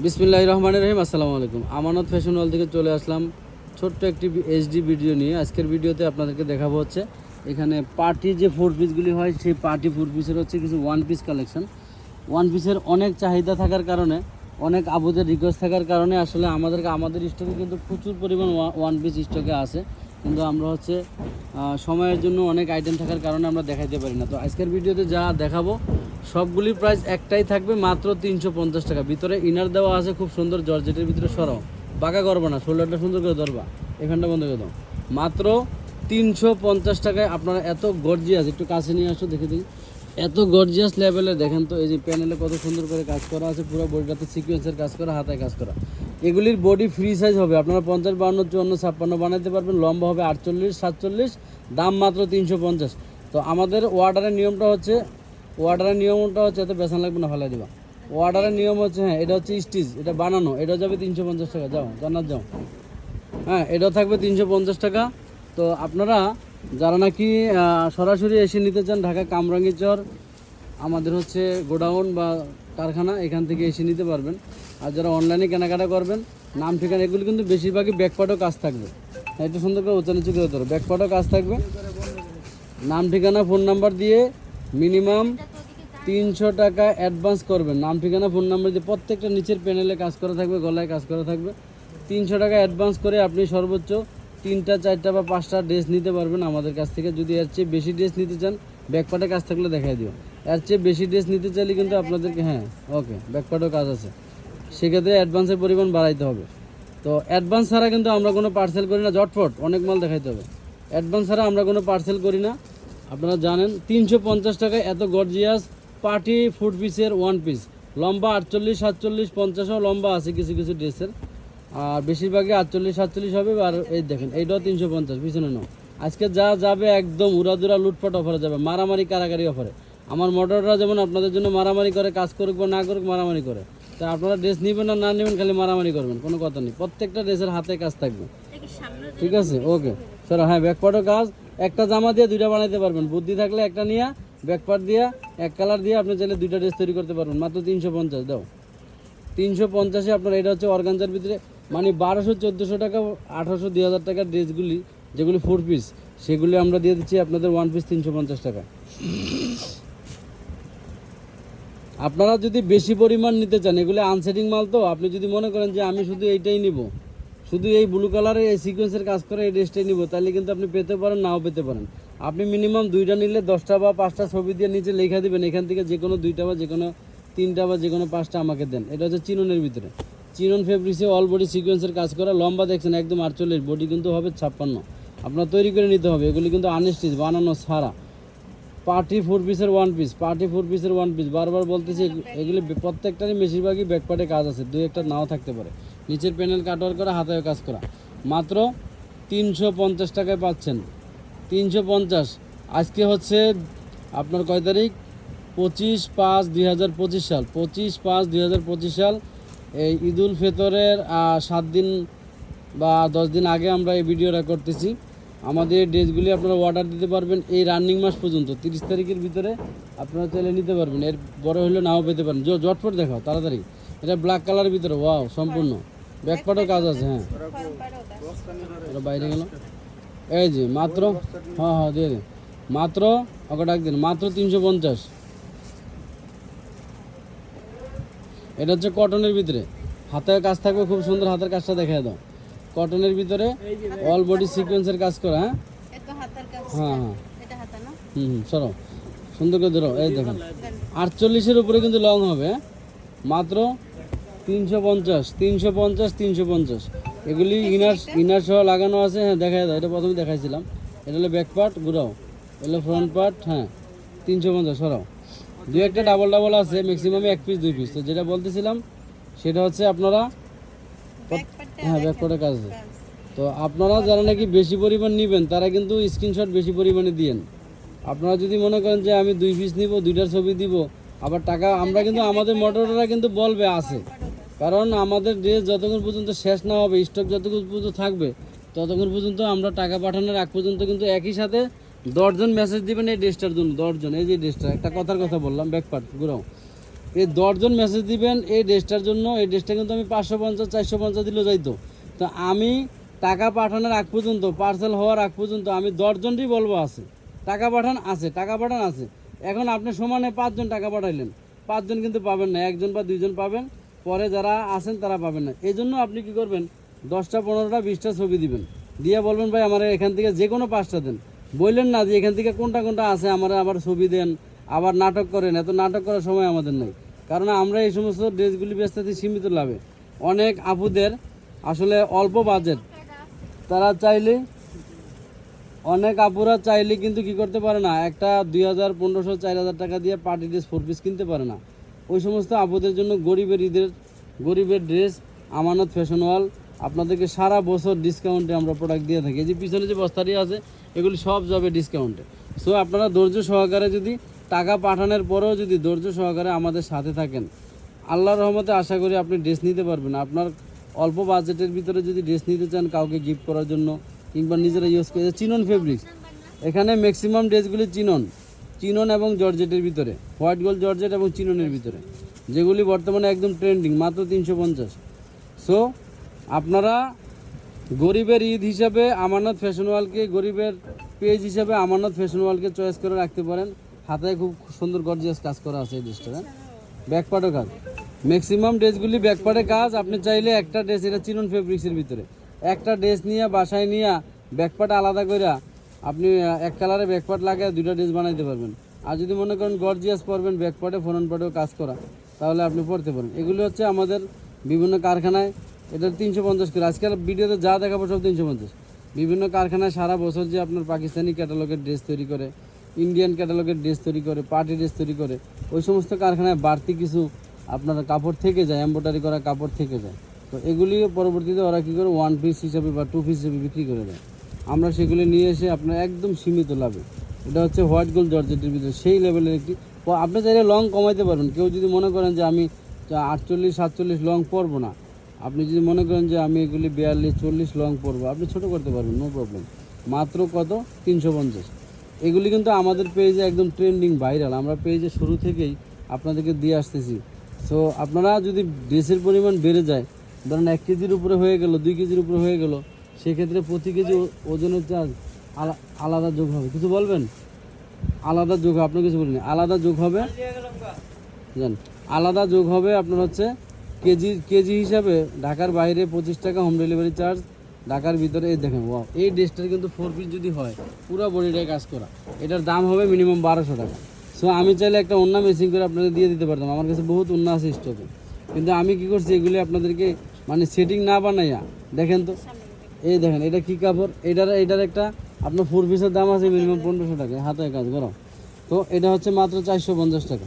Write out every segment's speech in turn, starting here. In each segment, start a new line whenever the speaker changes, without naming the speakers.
বিসমিল্লাহ রহমান রহিম, আসসালামু আলাইকুম। আমানত ফ্যাশন ওয়াল থেকে চলে আসলাম ছোট্ট একটি এইচডি ভিডিও নিয়ে। আজকের ভিডিওতে আপনাদেরকে দেখাবো হচ্ছে এখানে পার্টি যে ফোর পিসগুলি হয়, সেই পার্টি ফোর পিসের হচ্ছে কিছু ওয়ান পিস কালেকশন ওয়ান পিসের অনেক চাহিদা থাকার কারণে, অনেক আবুদের রিকোয়েস্ট থাকার কারণে আসলে আমাদেরকে, আমাদের স্টকে কিন্তু প্রচুর পরিমাণ ওয়ান পিস স্টকে আছে। কিন্তু আমরা হচ্ছে সময়ের জন্য অনেক আইটেম থাকার কারণে আমরা দেখাইতে পারি না। তো আজকের ভিডিওতে যা দেখাবো সবগুলির প্রাইস একটাই থাকবে, মাত্র তিনশো পঞ্চাশ টাকা। ভিতরে ইনার দেওয়া আছে খুব সুন্দর, জর্জেটের ভিতরে সরাও। বাঁকা করব না, শোল্ডারটা সুন্দর করে ধরবা। এখানটা বন্ধ করে দাও। মাত্র তিনশো পঞ্চাশ টাকায় আপনারা এত গর্জিয়াস একটু কাছে নিয়ে আসো, দেখে দিই এত গর্জিয়াস লেভেলে দেখেন তো, এই যে প্যানেলে কত সুন্দর করে কাজ করা আছে, পুরো বডিটাতে সিকোয়েন্সের কাজ করা, হাতায় কাজ করা। এগুলির বডি ফ্রি সাইজ হবে। আপনারা পঞ্চাশ বান্ন চুয়ান্ন, ছাপ্পান্ন বানাইতে পারবেন। লম্বা হবে আটচল্লিশ, সাতচল্লিশ, দাম মাত্র তিনশো পঞ্চাশ। তো আমাদের অর্ডারের নিয়মটা হচ্ছে অর্ডারের নিয়মটা হচ্ছে, এত বেসান লাগবে না, ফেলাই দিবা। অর্ডারের নিয়ম হচ্ছে হ্যাঁ এটা হচ্ছে স্টিচ এটা বানানো এটা যাবে তিনশো পঞ্চাশ টাকা। যাও জানার যাও। হ্যাঁ এটাও থাকবে তিনশো পঞ্চাশ টাকা। তো আপনারা যারা নাকি সরাসরি এসে নিতে চান, ঢাকা কামরাঙ্গি চর আমাদের হচ্ছে গোডাউন বা কারখানা, এখান থেকে এসে নিতে পারবেন। আর যারা অনলাইনে কেনাকাটা করবেন, নাম ঠিকানা এগুলো কিন্তু বেশিরভাগই ব্যাকপাটও কাজ থাকবে। একটু সুন্দর করে উচ্চারণ করে। ধরো ব্যাকপাটও কাজ থাকবে। নাম ঠিকানা ফোন নাম্বার দিয়ে মিনিমাম তিনশো টাকা অ্যাডভান্স করবেন। নাম ঠিকানা ফোন নাম্বার দিয়ে প্রত্যেকটা নিচের প্যানেলে কাজ করা থাকবে, গলায় কাজ করা থাকবে। তিনশো টাকা অ্যাডভান্স করে আপনি সর্বোচ্চ তিনটা, চারটা বা পাঁচটা ড্রেস নিতে পারবেন আমাদের কাছ থেকে। যদি এর চেয়ে বেশি ড্রেস নিতে চান ব্যাকপাটে কাজ থাকলে দেখাই দিও। এর চেয়ে বেশি ড্রেস নিতে চাইলে কিন্তু আপনাদেরকে হ্যাঁ ওকে ব্যাকপাটেও কাজ আছে। সেক্ষেত্রে অ্যাডভান্সের পরিমাণ বাড়াইতে হবে। তো অ্যাডভান্স ছাড়া কিন্তু আমরা কোনো পার্সেল করি না জটফট অনেক মাল দেখাইতে হবে। অ্যাডভান্স ছাড়া আমরা কোনো পার্সেল করি না। আপনারা জানেন, তিনশো পঞ্চাশ টাকায় এত গর্জিয়াস পার্টি ফুড পিসের ওয়ান পিস লম্বা আটচল্লিশ, সাতচল্লিশ, পঞ্চাশও লম্বা আছে কিছু কিছু ড্রেসের। আর বেশিরভাগই আটচল্লিশ, সাতচল্লিশ হবে, আর এই দেখেন, এইটাও তিনশো পঞ্চাশ, পিছনে নাও। আজকে যা যাবে একদম উড়াদুরা লুটপাট অফারে যাবে, মারামারি কারাগারি অফারে আমার মোটররা যেমন আপনাদের জন্য মারামারি করে, কাজ করুক বা না করুক, মারামারি করে। তা আপনারা ড্রেস নেবেন না না নেবেন খালি মারামারি করবেন কোনো কথা নেই। প্রত্যেকটা ড্রেসের হাতে কাজ থাকবে। ঠিক আছে? ওকে স্যার হ্যাঁ ব্যাকপার্টও কাজ। একটা জামা দিয়ে দুইটা বানাইতে পারবেন। বুদ্ধি থাকলে একটা নিয়ে ব্যাকপার্ট দিয়ে এক কালার দিয়ে আপনি চাইলে দুইটা ড্রেস তৈরি করতে পারবেন। মাত্র তিনশো পঞ্চাশ দাও। তিনশো পঞ্চাশে আপনার এটা হচ্ছে অর্গানজার ভিতরে মানে বারোশো চোদ্দোশো টাকা আঠারোশো দুই হাজার টাকার ড্রেসগুলি যেগুলি ফোর পিস সেগুলি আমরা দিয়ে দিচ্ছি আপনাদের ওয়ান পিস তিনশো পঞ্চাশ টাকা। আপনারা যদি বেশি পরিমাণ নিতে চান, এগুলো আনসেটিং মাল তো, আপনি যদি মনে করেন যে আমি শুধু এইটাই নিব, শুধু এই ব্লু কালারের এই সিকোয়েন্সের কাজ করে এই ড্রেসটাই নিব, তাহলে কিন্তু আপনি পেতে পারেন, নাও পেতে পারেন। আপনি মিনিমাম দুইটা নিলে দশটা বা পাঁচটা ছবি দিয়ে নিচে লেখা দিবেন, এখান থেকে যে কোনো দুইটা বা যে কোনো তিনটা বা যে কোনো পাঁচটা আমাকে দেন। এটা হচ্ছে চিননের ভিতরে। চিনন ফেব্রিক্সে অল বডি সিকোয়েন্সের কাজ করা, লম্বা দেখছেন, একদম আটচল্লিশ বডি কিন্তু হবে ছাপ্পান্ন। আপনার তৈরি করে নিতে হবে, এগুলি কিন্তু আনস্টিচ বানানো ছাড়া। পার্টি ফোর পিসের ওয়ান পিস পার্টি ফোর পিসের ওয়ান পিস বারবার বলতেছি, এগুলি প্রত্যেকটারই বেশিরভাগই ব্যাকপার্টে কাজ আছে, দুই একটা নাও থাকতে পারে। নিচের প্যানেল কাটওয়ার করা হাতেও কাজ করা। মাত্র তিনশো পঞ্চাশ টাকায় পাচ্ছেন। তিনশো পঞ্চাশ। আজকে হচ্ছে আপনার কয় তারিখ? পঁচিশ পাঁচ দুই হাজার পঁচিশ সাল। পঁচিশ পাঁচ দুই হাজার পঁচিশ সাল এই ঈদুল ফেতরের সাত দিন বা দশ দিন আগে আমরা এই ভিডিওটা করতেছি। আমাদের ড্রেসগুলি আপনারা অর্ডার দিতে পারবেন এই রানিং মাস পর্যন্ত, তিরিশ তারিখের ভিতরে আপনারা চাইলে নিতে পারবেন। এর বড় হলে নাও পেতে পারেন। জ- জটফট দেখাও, তাড়াতাড়ি। এটা ব্ল্যাক কালারের ভিতরে ওয়াও সম্পূর্ণ। ব্যাকপাটও কাজ আছে হ্যাঁ। এটা বাইরে গেল। এই যে, মাত্র হ্যাঁ হ্যাঁ দিয়ে মাত্র, ওকে ডাক দিন, মাত্র তিনশো পঞ্চাশ। এটা হচ্ছে কটনের ভিতরে। হাতের কাজ থাকবে, খুব সুন্দর হাতের কাজটা দেখায় দাও। কটনের ভিতরে অল বডি সিকোয়েন্সের কাজ করা হ্যাঁ? হ্যাঁ হ্যাঁ। হুম হুম সরো। সুন্দর করে ধরো এই দেখুন আটচল্লিশের উপরে কিন্তু লং হবে হ্যাঁ? মাত্র তিনশো পঞ্চাশ তিনশো পঞ্চাশ তিনশো পঞ্চাশ। এগুলি ইনার ইনার সহ লাগানো আছে হ্যাঁ দেখাই দাও এটা প্রথমে দেখাইছিলাম। এটা হলো ব্যাক পার্ট ঘুরাও। এটা ফ্রন্ট পার্ট হ্যাঁ তিনশো পঞ্চাশ সরাও দু একটা ডাবল ডাবল আছে ম্যাক্সিমামে এক পিস দুই পিস তো যেটা বলতেছিলাম সেটা হচ্ছে আপনারা হ্যাঁ ব্যাক পার্টের কাজ। তো আপনারা যারা নাকি বেশি পরিমাণ নেবেন তারা কিন্তু স্ক্রিনশট বেশি পরিমাণে দিয়েন। আপনারা যদি মনে করেন যে আমি দুই পিস নিব দুইটার ছবি দিব আবার টাকা আমরা কিন্তু আমাদের মোটররা কিন্তু বলবে আছে। কারণ আমাদের ড্রেস যতক্ষণ পর্যন্ত শেষ না হবে স্টক যতক্ষণ পর্যন্ত থাকবে ততক্ষণ পর্যন্ত আমরা টাকা পাঠানোর আগ পর্যন্ত কিন্তু একই সাথে দশজন মেসেজ দিবেন এই ড্রেসটার জন্য দশজন। এই যে ড্রেসটা একটা কথার কথা বললাম ব্যাকপার্ট ঘুরাও। এই দশজন মেসেজ দিবেন, এই ড্রেসটার জন্য, এই ড্রেসটা কিন্তু আমি পাঁচশো পঞ্চাশ, চারশো পঞ্চাশ দিলেও যাইতো। তো আমি টাকা পাঠানোর আগ পর্যন্ত পার্সেল হওয়ার আগ পর্যন্ত আমি দশজনই বলব আছে। টাকা পাঠান আছে, টাকা পাঠান আছে। এখন আপনি সমানে পাঁচজন টাকা পাঠাইলেন, পাঁচজন কিন্তু পাবেন না, একজন বা দুইজন পাবেন, পরে যারা আছেন তারা পাবেন না। এই জন্য আপনি কি করবেন, দশটা, পনেরোটা, বিশটা ছবি দিবেন। দিয়ে বলবেন, ভাই, আমার এখান থেকে যে কোনো পাঁচটা দেন। বললেন না যে, এখান থেকে কোনটা কোনটা আছে, আমার আবার ছবি দেন, আবার নাটক করেন। এত নাটক করার সময় আমাদের নেই। কারণ আমরা এই সমস্ত ড্রেসগুলি বেচতেছি সীমিত লাভে। অনেক আপুদের আসলে অল্প বাজেট। তারা চাইলে, অনেক আপুরা চাইলে কিন্তু কি করতে পারে না, একটা দুই হাজার পনেরোশো, চার হাজার টাকা দিয়ে পার্টি ড্রেস ফোর পিস কিনতে পারে না। ওই সমস্ত আপুদের জন্য গরিবের ঈদের, গরিবের ড্রেস, আমানত ফ্যাশন ওয়াল, আপনাদেরকে সারা বছর ডিসকাউন্টে আমরা প্রোডাক্ট দিয়ে থাকি। এই যে পিছনে যে বস্তাটি আছে, এগুলি সব যাবে ডিসকাউন্টে সো আপনারা ধৈর্য সহকারে যদি টাকা পাঠানোর পরেও যদি ধৈর্য সহকারে আমাদের সাথে থাকেন, আল্লাহর রহমতে আশা করি আপনি ড্রেস নিতে পারবেন। আপনার অল্প বাজেটের ভিতরে যদি ড্রেস নিতে চান কাউকে গিফট করার জন্য, কিংবা নিজেরা ইউজ করে চিনন ফেব্রিক্স এখানে ম্যাক্সিমাম ড্রেসগুলি চিনন। চিনন এবং জর্জেটের ভিতরে। হোয়াইট গোল্ড জর্জেট এবং চিননের ভিতরে। যেগুলি বর্তমানে একদম ট্রেন্ডিং মাত্র তিনশো পঞ্চাশ। সো আপনারা গরিবের ঈদ হিসাবে আমানত ফ্যাশন ওয়ালকে গরিবের পেজ হিসাবে আমানত ফ্যাশন ওয়ালকে চয়েস করে রাখতে পারেন। হাতায় খুব সুন্দর গর্জিয়াস কাজ করা আছে এই ড্রেসটা ব্যাকপার্টও কাজ। ম্যাক্সিমাম ড্রেসগুলি ব্যাকপার্টে কাজ, আপনি চাইলে একটা ড্রেস এটা চিনন ফেব্রিক্সের ভিতরে। একটা ড্রেস নিয়ে, বাসায় নিয়ে ব্যাকপার্ট আলাদা করে আপনি এক কালারে ব্যাকপার্ট লাগিয়ে দুইটা ড্রেস বানাইতে পারবেন। আর যদি মনে করেন গর্জিয়াস পরবেন ব্যাকপার্টে ফোরন পার্টেও কাজ করা, তাহলে আপনি পড়তে পারেন। এগুলি হচ্ছে আমাদের বিভিন্ন কারখানায় এটা তিনশো পঞ্চাশ করে। আজকাল ভিডিওতে যা দেখাবো সব তিনশো পঞ্চাশ। বিভিন্ন কারখানায় সারা বছর যে আপনার পাকিস্তানি ক্যাটালগের ড্রেস তৈরি করে ইন্ডিয়ান ক্যাটালগের ড্রেস তৈরি করে পার্টি ড্রেস তৈরি করে, ওই সমস্ত কারখানায় বাড়তি কিছু আপনার কাপড় থেকে যায় এম্ব্রয়ডারি করা কাপড় থেকে যায়। তো এগুলি পরবর্তীতে ওরা কী করে ওয়ান পিস হিসাবে বা টু পিস হিসেবে বিক্রি করে দেয়। আমরা সেগুলি নিয়ে এসে আপনার একদম সীমিত লাভে। এটা হচ্ছে হোয়াইট গোল্ড জর্জেটের ভিতরে, সেই লেভেলের একটি আপনি চাইলে লং কমাইতে পারবেন। কেউ যদি মনে করেন যে আমি আটচল্লিশ, সাতচল্লিশ লং পরবো না, আপনি যদি মনে করেন যে আমি এগুলি বিয়াল্লিশ, চল্লিশ লং পরবো, আপনি ছোট করতে পারবেন নো প্রবলেম মাত্র কত? তিনশো পঞ্চাশ। এগুলি কিন্তু আমাদের পেজে একদম ট্রেন্ডিং ভাইরাল আমরা পেজে শুরু থেকেই আপনাদেরকে দিয়ে আসতেছি। সো আপনারা যদি ড্রেসের পরিমাণ বেড়ে যায়, ধরেন এক কেজির উপরে হয়ে গেল, দুই কেজির উপরে হয়ে গেল, সেক্ষেত্রে প্রতি কেজি ওজনের চার্জ আলা- আলাদা যোগ হবে। কিছু বলবেন? আলাদা যোগ, আপনি কিছু বলিনি আলাদা যোগ হবে? জান, আলাদা যোগ হবে আপনার হচ্ছে কেজি কেজি হিসাবে ঢাকার বাইরে পঁচিশ টাকা হোম ডেলিভারি চার্জ ঢাকার ভিতরে, এই দেখেন ওয়াও এই ড্রেসটার কিন্তু ফোর পিস যদি হয়, পুরো বডিটায় কাজ করা। এটার দাম হবে মিনিমাম বারোশো টাকা। সো আমি চাইলে একটা অন্য মেশিন করে আপনাদের দিয়ে দিতে পারতাম। আমার কাছে বহুত অন্য আছে স্টকে কিন্তু আমি কি করছি, এগুলি আপনাদেরকে মানে সেটিং না বানাইয়া, দেখেন তো, এই দেখেন, এটা কি কাপড়? এটার এটার একটা আপনার ফোর পিসের দাম আছে মিনিমাম পনেরোশো টাকা। হাতে কাজ করো তো, এটা হচ্ছে মাত্র চারশো পঞ্চাশ টাকা।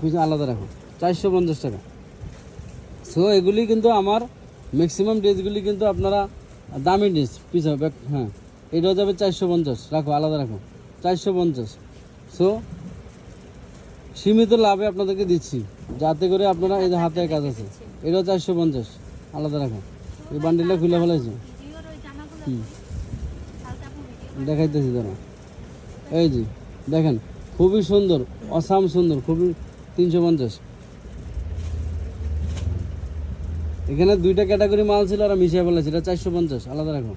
পিছনে আলাদা রাখো। চারশো পঞ্চাশ টাকা। সো এগুলি কিন্তু আমার ম্যাক্সিমাম ড্রেসগুলি কিন্তু আপনারা দামি ড্রেস পিছনে ব্যাক হ্যাঁ। এটাও যাবে চারশো পঞ্চাশ, রাখো, আলাদা রাখো। চারশো পঞ্চাশ। সো সীমিত লাভে আপনাদেরকে দিচ্ছি। যাতে করে আপনারা এই যে হাতে কাজ আছে। এটাও চারশো পঞ্চাশ, আলাদা রাখো। এই বান্ডিলটা খুলে ফেলাইছে। হুম। দেখাইতেছি দাঁড়া এই যে, দেখেন, খুবই সুন্দর, অসাম সুন্দর, খুবই তিনশো পঞ্চাশ। এখানে দুইটা ক্যাটাগরি মাল ছিল আর মিশিয়ে ফেলেছে এটা চারশো পঞ্চাশ, আলাদা রাখো।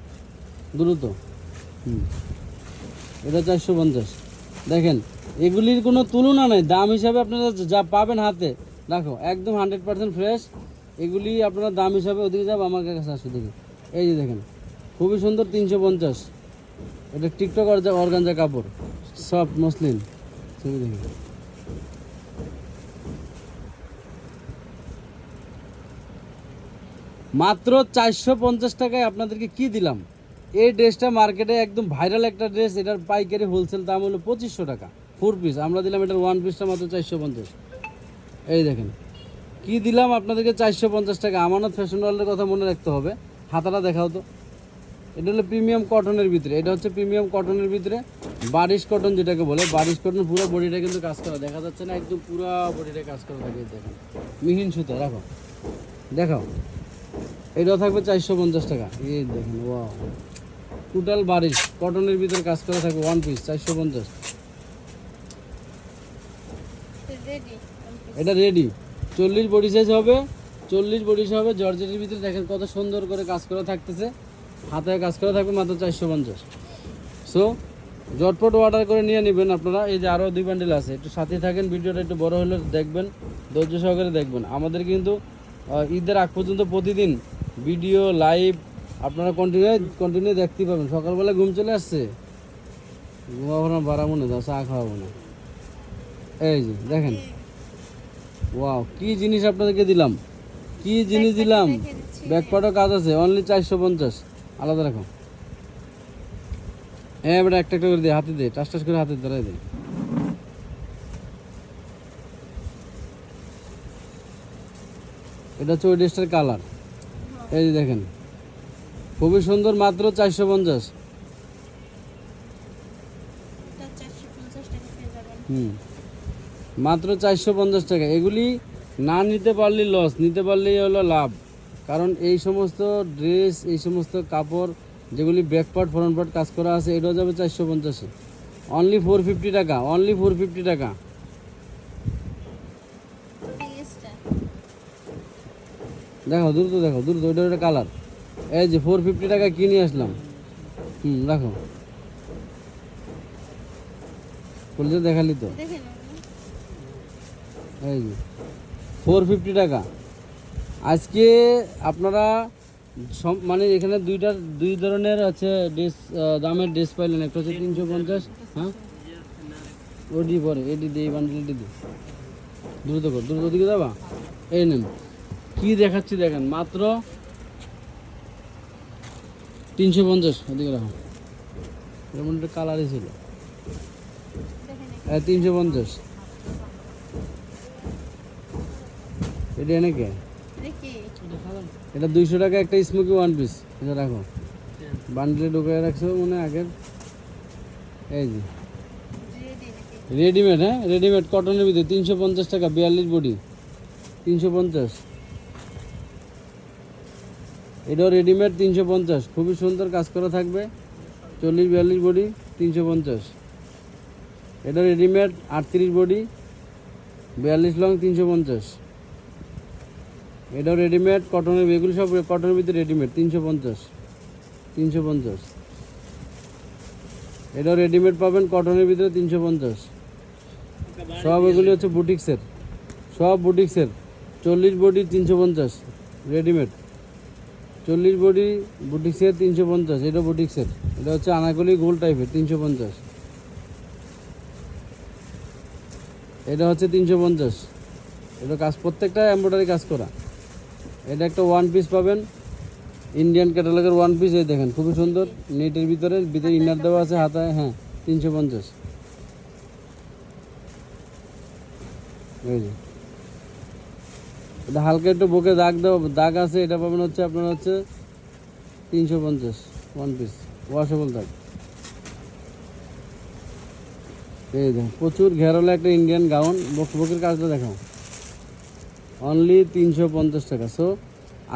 দ্রুত। হুম। এটা চারশো পঞ্চাশ। দেখেন, এগুলির কোনো তুলনা নেই। দাম হিসাবে আপনারা যা পাবেন হাতে, রাখো, একদম হান্ড্রেড পার্সেন্ট ফ্রেশ। এগুলি আপনারা দাম হিসাবে ওদিকে যাব, আমার কাছে আসো দেখি। এই যে দেখেন, খুবই সুন্দর তিনশো পঞ্চাশ। এটা টিকটক অর্গানজা কাপড় সব মসলিন। ছবি দেখি মাত্র চারশো পঞ্চাশ টাকায় আপনাদেরকে কি দিলাম? এই ড্রেসটা মার্কেটে একদম ভাইরাল একটা ড্রেস, এটার পাইকারি হোলসেল দাম হলো পঁচিশশো টাকা ফোর পিস আমরা দিলাম এটার ওয়ান পিসটা মাত্র চারশো পঞ্চাশ। এই দেখেন, কি দিলাম আপনাদেরকে চারশো পঞ্চাশ টাকা? আমানত ফ্যাশন ওয়ার্ল্ডের কথা মনে রাখতে হবে, হাতাটা দেখাও তো। এটা হলো প্রিমিয়াম কটনের ভিতরে, এটা হচ্ছে প্রিমিয়াম কটনের ভিতরে, বারিশ কটন যেটাকে বলে, বারিশ কটন পুরো বডিটা কিন্তু কাজ করা, দেখা যাচ্ছে না, একদম পুরো বডিটা কাজ করা থাকে দেখেন। মিহিন সুতা রাখো দেখাও। এটাও থাকবে চারশো পঞ্চাশ টাকা। এই দেখেন ওয়াও টোটাল বারিশ কটনের ভিতরে কাজ করা থাকবে ওয়ান পিস চারশো পঞ্চাশ। এটা রেডি চল্লিশ বডি সাইজ হবে চল্লিশ বডি সাইজ হবে জর্জেটের ভিতরে দেখেন কত সুন্দর করে কাজ করা থাকতেছে। হাতে কাজ করা থাকবে মাত্র চারশো পঞ্চাশ। সো জটপট অর্ডার করে নিয়ে নেবেন আপনারা। এই যে আরও দুই বান্ডেল আছে একটু সাথে থাকেন ভিডিওটা একটু বড় হলে দেখবেন ধৈর্য সহকারে দেখবেন। আমাদের কিন্তু ঈদের আগ পর্যন্ত প্রতিদিন ভিডিও লাইভ আপনারা কন্টিনিউ কন্টিনিউ দেখতেই পাবেন। সকালবেলা ঘুম চলে আসছে। ঘুমাবো না বাড়াবো না দাও চা খাওয়াবো না। এই যে দেখেন। ওয়াও কি জিনিস আপনাদেরকে দিলাম? কি জিনিস দিলাম? ব্যাকপাটও কাজ আছে অনলি চারশো পঞ্চাশ। আলাদা রাখো। হ্যাঁ বেটা একটা একটা করে দে হাতে দে টাস টাস করে হাতে ধরে দে। এটা হচ্ছে ওই ড্রেসটার কালার এই যে দেখেন। খুবই সুন্দর মাত্র চারশো পঞ্চাশ। হুম। মাত্র চারশো পঞ্চাশ টাকা। এগুলি না নিতে পারলে লস নিতে পারলেই হলো লাভ। কারণ এই সমস্ত ড্রেস এই সমস্ত কাপড় যেগুলি ব্যাক পার্ট ফ্রন্ট পার্ট কাজ করা আছে এটাও যাবে চারশো পঞ্চাশে। অনলি ফোর ফিফটি টাকা অনলি ফোর ফিফটি টাকা। দেখো দ্রুত দেখো দ্রুত ওইটা ওটা কালার এই যে ফোর ফিফটি টাকা কিনে আসলাম? হুম রাখো বলছে দেখালি তো। এই যে ফোর ফিফটি টাকা। আজকে আপনারা সব মানে এখানে দুইটা দুই ধরনের আছে ড্রেস দামের ড্রেস পাইলেন। একটা হচ্ছে তিনশো পঞ্চাশ হ্যাঁ? ওডি পরে এডি দিয়ে বান্ডেলটি দিই দ্রুত কর দ্রুত দিকে যাবা। এই নেন। কি দেখাচ্ছি দেখেন, মাত্র তিনশো পঞ্চাশ ওদিকে রাখো এরকম একটা কালারই ছিল।
দেখেন
তিনশো পঞ্চাশ। এটা এনে কে? এটা দুইশো টাকা একটা স্মোকি ওয়ান পিস এটা রাখো। বান্ডেলে ঢুকিয়ে রাখছো মনে হয় আগের। এই যে। রেডিমেড হ্যাঁ? রেডিমেড কটনের ভিতরে তিনশো পঞ্চাশ টাকা, বিয়াল্লিশ বডি। তিনশো পঞ্চাশ। এটাও রেডিমেড তিনশো পঞ্চাশ। খুবই সুন্দর কাজ করা থাকবে। চল্লিশ বিয়াল্লিশ বডি তিনশো পঞ্চাশ। এটা রেডিমেড আটত্রিশ বডি বিয়াল্লিশ লং তিনশো পঞ্চাশ। এটাও রেডিমেড কটনের এগুলো সব কটনের ভিতরে রেডিমেড তিনশো পঞ্চাশ। তিনশো পঞ্চাশ। এটাও রেডিমেড পাবেন কটনের ভিতরে তিনশো পঞ্চাশ। সব এগুলি হচ্ছে বুটিক্সের সব বুটিক্সের চল্লিশ বডি তিনশো পঞ্চাশ। রেডিমেড চল্লিশ বডি বুটিক্সের তিনশো পঞ্চাশ এটা বুটিক্সের এটা হচ্ছে আনাকলি গোল টাইপের তিনশো পঞ্চাশ। এটা হচ্ছে তিনশো পঞ্চাশ। এটা কাজ প্রত্যেকটা এমব্রয়ডারি কাজ করা। এটা একটা ওয়ান পিস পাবেন। ইন্ডিয়ান ক্যাটালগের ওয়ান পিস এই দেখেন খুবই সুন্দর। নেটের ভিতরে ভিতরে ইনার দেওয়া আছে হাতায় হ্যাঁ তিনশো পঞ্চাশ। এটা হালকা একটু বুকে দাগ দেওয়া দাগ আছে, এটা পাবেন হচ্ছে আপনার হচ্ছে তিনশো পঞ্চাশ ওয়ান পিস ওয়াশেবল দাগ। এই দেখুন, প্রচুর ঘেরোলা একটা ইন্ডিয়ান গাউন বক বকের কাজটা দেখাও। অনলি তিনশো পঞ্চাশ টাকা। সো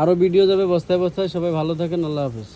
আরও ভিডিও যাবে বস্তায় বস্তায়, সবাই ভালো থাকেন, আল্লাহ হাফেজ।